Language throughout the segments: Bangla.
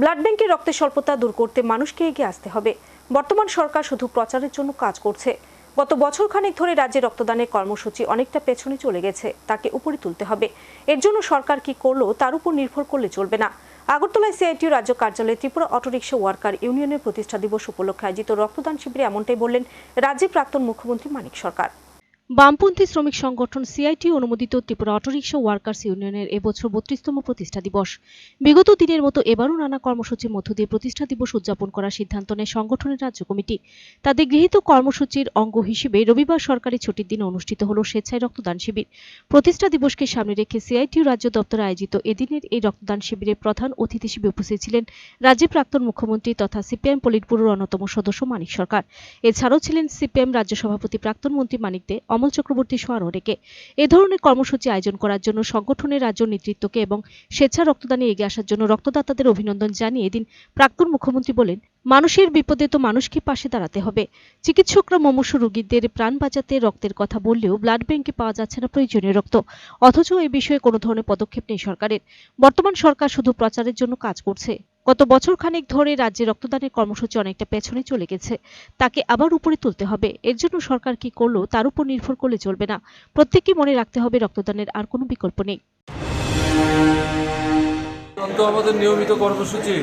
ব্লাড ব্যাংকের রক্তের স্বল্পতা দূর করতে মানুষকে এগিয়ে আসতে হবে। বর্তমান সরকার শুধু প্রচারের জন্য কাজ করছে। গত বছর খানেক ধরে রাজ্যে রক্তদানের কর্মসূচি অনেকটা পেছনে চলে গেছে, তাকে উপরে তুলতে হবে। এর জন্য সরকার কি করল, তার উপর নির্ভর করলে চলবে না। আগরতলায় সিআইটিউ রাজ্য কার্যালয়ে ত্রিপুরা অটোরিকশা ওয়ার্কার ইউনিয়নের প্রতিষ্ঠা দিবস উপলক্ষে আয়োজিত রক্তদান শিবিরে এমনটাই বললেন রাজ্যের প্রাক্তন মুখ্যমন্ত্রী মানিক সরকার। বামপন্থী শ্রমিক সংগঠন সিআইটি অনুমোদিত ত্রিপুরা অটোরিকশা ওয়ার্কার্স ইউনিয়নের এবছর বত্রিশতম প্রতিষ্ঠা দিবস। বিগত দিনের মতো এবারও নানা কর্মসূচির মধ্য দিয়ে প্রতিষ্ঠা দিবস উদযাপন করার সিদ্ধান্ত নেয় সংগঠনের রাজ্য কমিটি। তাদের গৃহীত কর্মসূচির অঙ্গ হিসেবে রবিবার সরকারি ছুটির দিনে অনুষ্ঠিত হল স্বেচ্ছায় রক্তদান শিবির। প্রতিষ্ঠা দিবসকে সামনে রেখে সিআইটিউ রাজ্য দপ্তরে আয়োজিত এদিনের এই রক্তদান শিবিরে প্রধান অতিথি হিসেবে উপস্থিত ছিলেন রাজ্যের প্রাক্তন মুখ্যমন্ত্রী তথা সিপিএম পলিটব্যুরোর অন্যতম সদস্য মানিক সরকার। এছাড়াও ছিলেন সিপিএম রাজ্য সভাপতি প্রাক্তন মন্ত্রী মানিক দে অমল চক্রবর্তী আরও এ ধরনের কর্মসূচি আয়োজন করার জন্য সংগঠনের রাজ্য নেতৃত্বকে এবং স্বেচ্ছা রক্তদানে এগিয়ে আসার জন্য রক্তদাতাদের অভিনন্দন জানিয়ে এদিন প্রাক্তন মুখ্যমন্ত্রী বলেন, মানুষের বিপদে তো মানুষকে পাশে দাঁড়াতে হবে। চিকিৎসকরা মুমূর্ষু রোগীদের প্রাণ বাঁচাতে রক্তের কথা বললেও ব্লাড ব্যাংকে পাওয়া যাচ্ছে না প্রয়োজনীয় রক্ত। অথচ এ বিষয়ে কোনো ধরনের পদক্ষেপ নেই সরকারের। বর্তমান সরকার শুধু প্রচারের জন্য কাজ করছে। গত বছর খানেক ধরে রাজ্যে রক্তদানের কর্মসূচি অনেকটা পেছনে চলে গেছে। তাকে আবার উপরে তুলতে হবে। এর জন্য সরকার কি করল তার উপর নির্ভর করলে চলবে না। প্রত্যেককে মনে রাখতে হবে রক্তদানের আর কোনো বিকল্প নেই। আমাদের নিয়মিত কর্মসূচি।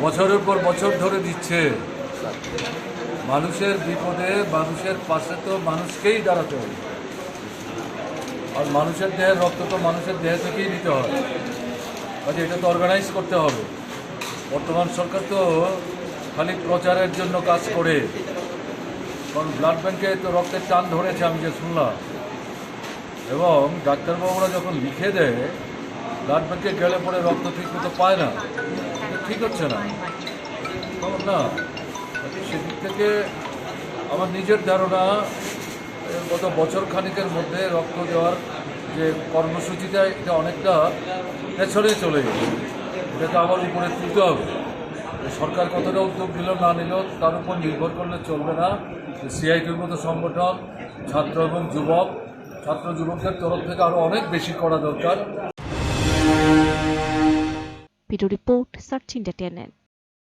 বছরের পর বছর ধরে দিচ্ছে। মানুষের বিপদে মানুষের পাশে তো মানুষকেই দাঁড়াতে হবে। আর মানুষের দেহের রক্ত তো মানুষের দেহ থেকেই নিতে হবে কাজে এটা তো অর্গানাইজ করতে হবে। বর্তমান সরকার তো খালি প্রচারের জন্য কাজ করে। কারণ ব্লাড ব্যাংকে তো রক্তের টান ধরেছে আমি যে শুনলাম। এবং ডাক্তারবাবুরা যখন লিখে দেয় ব্লাড ব্যাংকে গেলে পরে রক্ত ঠিক মতো পায় না। ঠিক হচ্ছে না। না। সেদিক থেকে আমার নিজের ধারণা, গত বছর খানিকের মধ্যে রক্ত দেওয়ার যে কর্মসূচিটা এটা অনেকটা পেছনে চলে গেছে। এটাকে আবার উপরে তুলতে হবে। সরকার কতটা উদ্যোগ নিল, না নিল, তার উপর নির্ভর করলে চলবে না। সিআইটির মতো সংগঠন, ছাত্র এবং যুবক, ছাত্র যুবকদের তরফ থেকে আরও অনেক বেশি করা দরকার। Report, search